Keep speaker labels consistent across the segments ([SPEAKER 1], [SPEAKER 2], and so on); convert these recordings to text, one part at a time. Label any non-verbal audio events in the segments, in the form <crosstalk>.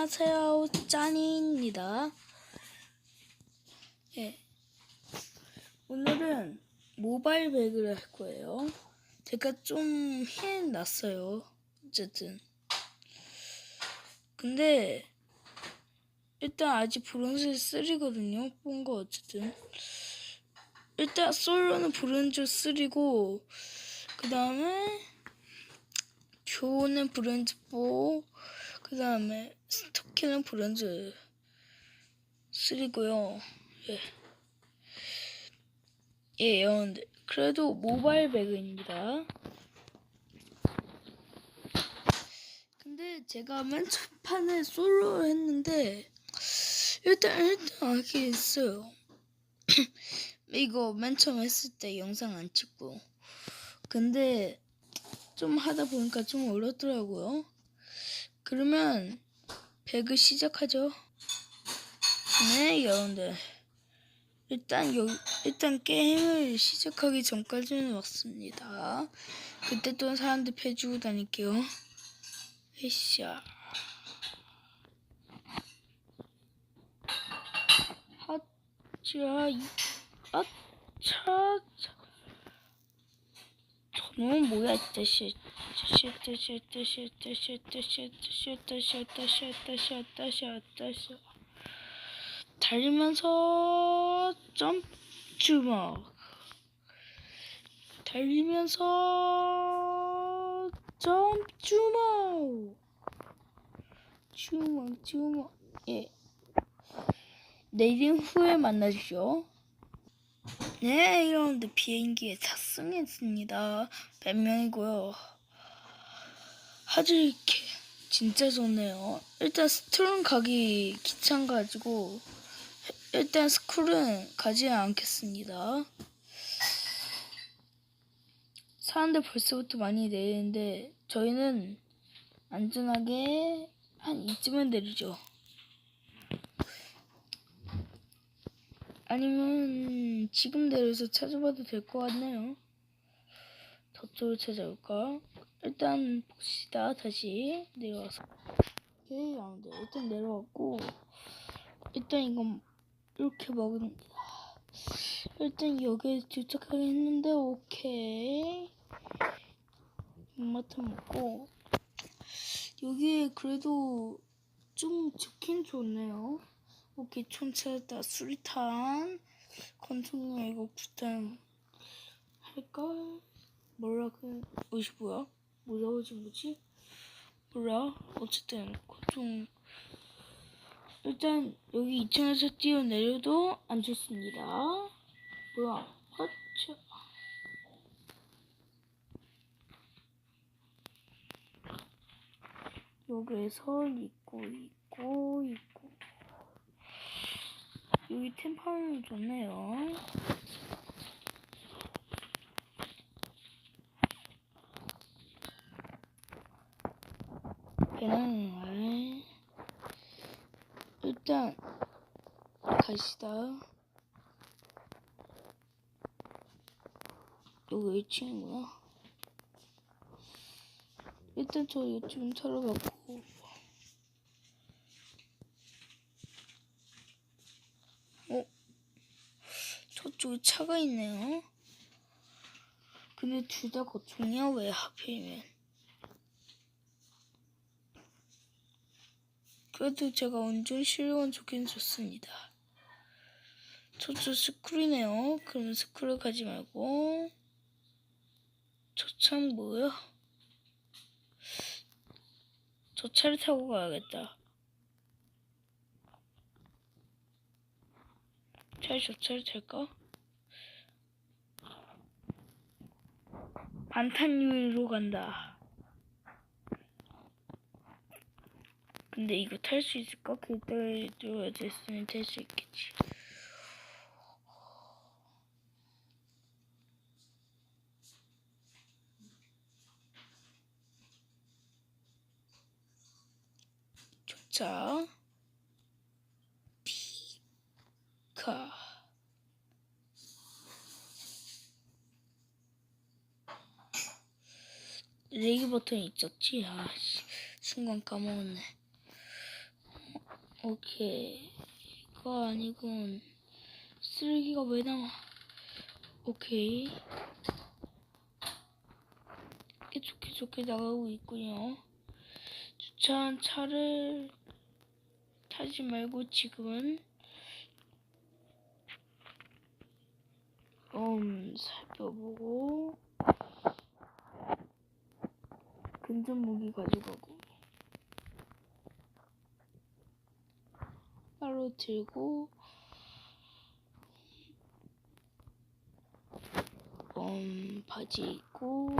[SPEAKER 1] 안녕하세요, 짠이입니다. 예. 오늘은 모바일 배그를 할 거예요. 제가 좀 해놨어요. 어쨌든. 근데, 일단 아직 브론즈 3거든요. 본 거 어쨌든. 일단 솔로는 브론즈 3고, 그 다음에, 뷰는 브론즈 4, 그 다음에 스토키는 브론즈 3고요. 예. 예, 여러분들. 그래도 모바일 배그입니다. 근데 제가 맨 첫판에 솔로 했는데, 일단, 일단 알게 있어요. <clears throat> 이거 맨 처음 했을 때 영상 안 찍고. 근데, 좀 하다 보니까 좀 어렵더라고요. 그러면 배그 시작하죠. 네, 여러분들. 일단 여 일단 게임을 시작하기 전까지는 왔습니다. 그때 또 사람들 패주고 다닐게요. 으쌰. 하자, 이, 아차, 저 놈은 뭐야, 다시. 달리면서 점프 주먹. 달리면서 점프 주먹. 주먹, 주먹. 예. 내린 후에 만나주죠. 네, 여러분들 비행기에 탑승했습니다. 100명이고요. 아주 이렇게 진짜 좋네요. 일단 스트롱 가기 귀찮가지고 일단 스쿨은 가지 않겠습니다. 사람들 벌써부터 많이 내리는데 저희는 안전하게 한 이쯤은 내리죠. 아니면 지금 내려서 찾아봐도 될 것 같네요. 저쪽을 찾아올까? 일단 봅시다. 다시 내려와서. 오케이, 여러분들 일단 내려왔고 일단 이건 이렇게 먹습니다. 일단 여기에 도착하게 했는데 오케이. 이마트 먹고 여기에 그래도 좀 좋긴 좋네요. 총 찾았다. 수리탄 권총용 이거 구탄 할까? 뭐라 그 뭐지 뭐야? 뭐라고지 뭐지? 몰라. 어쨌든 권총 일단 여기 2층에서 뛰어내려도 안 좋습니다. 뭐야? 허차. 여기에서 있고 있고 있고 여기 템파는 좋네요. 왜 일단 가시다. 여기 1층이구나. 일단 저 요즘 털어갖고 어? 저쪽에 차가 있네요. 근데 둘 다 거총이야? 왜 하필이면? 그래도 제가 운전 실력은 좋긴 좋습니다. 저쪽 스쿨이네요. 그러면 스쿨을 가지 말고 저 차는 뭐야? 저 차를 타고 가야겠다. 차라리 저 차를 탈까? 반탄유리로 간다. 근데 이거 탈 수 있을까? 그때 또 됐으면 탈 수 있겠지. 자, 피 레기 버튼이 있었지? 아, 씨, 순간 까먹었네. 오케이. 이거 아니군. 쓰레기가 왜 나와? 오케이. 좋게 좋게 나가고 있군요. 주차한 차를 타지 말고 지금은 음 살펴보고 근접 무기 가져가고 따로 들고 음 바지 입고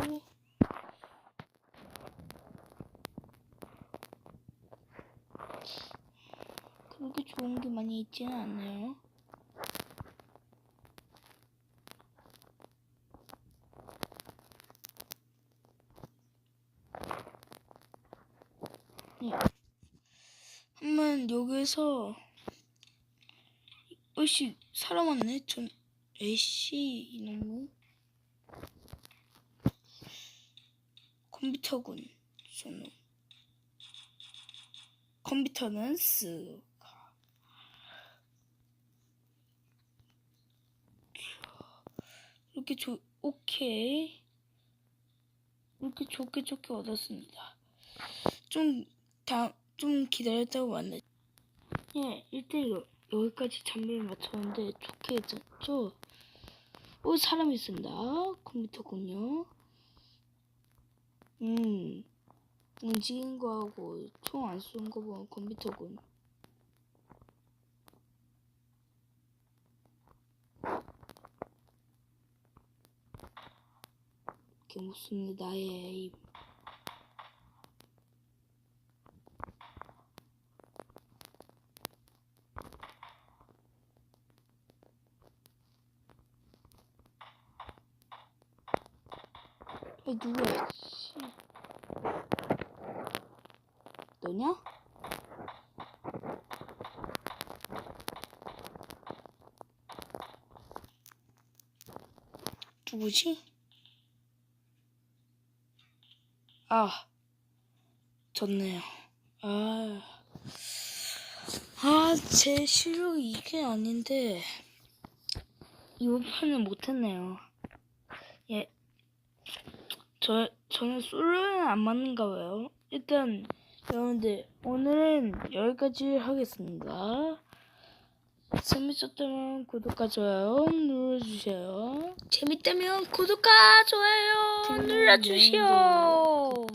[SPEAKER 1] 그렇게 좋은 게 많이 있지는 않네요. 한번 여기서 어이씨 사람 왔네. 전 에이씨 이놈의 컴퓨터군. 저는 컴퓨터는 쓰. 이렇게 좋 오케이 이렇게 좋게 좋게 얻었습니다. 좀 다 좀 기다렸다고 왔네. 예, 일단 여, 여기까지 장비를 맞췄는데 좋게 했죠. 오 사람 있습니다. 컴퓨터군요. 음 움직인 거하고 총 안 쏜 거 보면 컴퓨터군. 그게 무슨 나의 입. 누구야? 씨. 너냐? 누구지? 아, 좋네요. 아, 아, 제 실력이 이게 아닌데, 이번 판은 못했네요. 예, 저, 저는 솔로는 안 맞는가 봐요. 일단, 여러분들, 오늘은 여기까지 하겠습니다. 재밌었다면 구독과 좋아요 눌러주세요. 재밌다면 구독과 좋아요 눌러주시오.